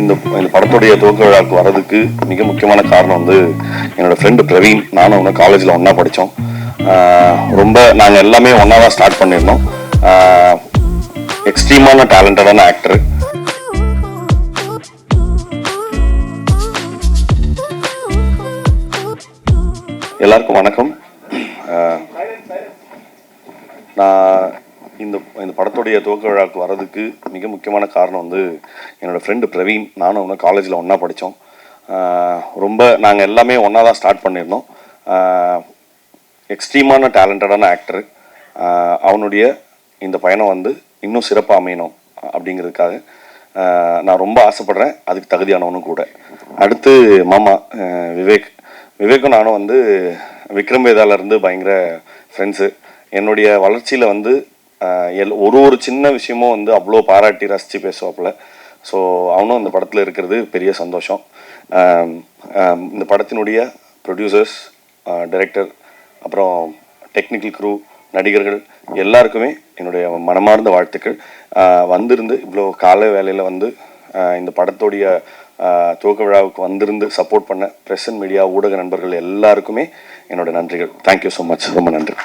இந்த இந்த படத்துடைய துவக்க விழாவுக்கு வர்றதுக்கு மிக முக்கியமான காரணம் வந்து என்னோட ஃப்ரெண்டு பிரவீன். நானும் அவனும் காலேஜில் ஒன்றா படித்தோம் ரொம்ப நாங்கள் எல்லாமே ஒன்றா தான் ஸ்டார்ட் பண்ணியிருந்தோம். எக்ஸ்ட்ரீமான டேலண்டடான ஆக்டர் எல்லாருக்கும் வணக்கம். நான் இந்த இந்த படத்துடைய துவக்க விழாவுக்கு வரதுக்கு மிக முக்கியமான காரணம் வந்து என்னோடய ஃப்ரெண்டு பிரவீன். நானும் அவனும் காலேஜில் ஒன்றா படித்தோம் ரொம்ப நாங்கள் எல்லாமே ஒன்றா தான் ஸ்டார்ட் பண்ணியிருந்தோம். எக்ஸ்ட்ரீமான டேலண்டடான ஆக்டர் அவனுடைய இந்த பயணம் வந்து இன்னும் சிறப்பாக அமையணும் அப்படிங்கிறதுக்காக நான் ரொம்ப ஆசைப்படுறேன். அதுக்கு தகுதியானவனும் கூட. அடுத்து மாமா விவேக். விவேக்கும் நானும் வந்து விக்ரம் வேதாலருந்து பயங்கர ஃப்ரெண்ட்ஸு என்னுடைய வளர்ச்சியில் வந்து எல் ஒரு ஒரு சின்ன விஷயமும் வந்து அவ்வளோ பாராட்டி ரசித்து பேசுவாப்புல. ஸோ அவனும் இந்த படத்தில் இருக்கிறது பெரிய சந்தோஷம். இந்த படத்தினுடைய ப்ரொடியூசர்ஸ் டைரக்டர் அப்புறம் டெக்னிக்கல் க்ரூ நடிகர்கள் எல்லாருக்குமே என்னுடைய மனமார்ந்த வாழ்த்துக்கள். வந்திருந்து இவ்வளோ கால வேலையில் வந்து இந்த படத்துடைய துவக்க விழாவுக்கு வந்திருந்து சப்போர்ட் பண்ண ப்ரெஸ் அண்ட் மீடியா ஊடக நண்பர்கள் எல்லாருக்குமே என்னோட நன்றிகள். தேங்க்யூ ஸோ மச் ரொம்ப நன்றி.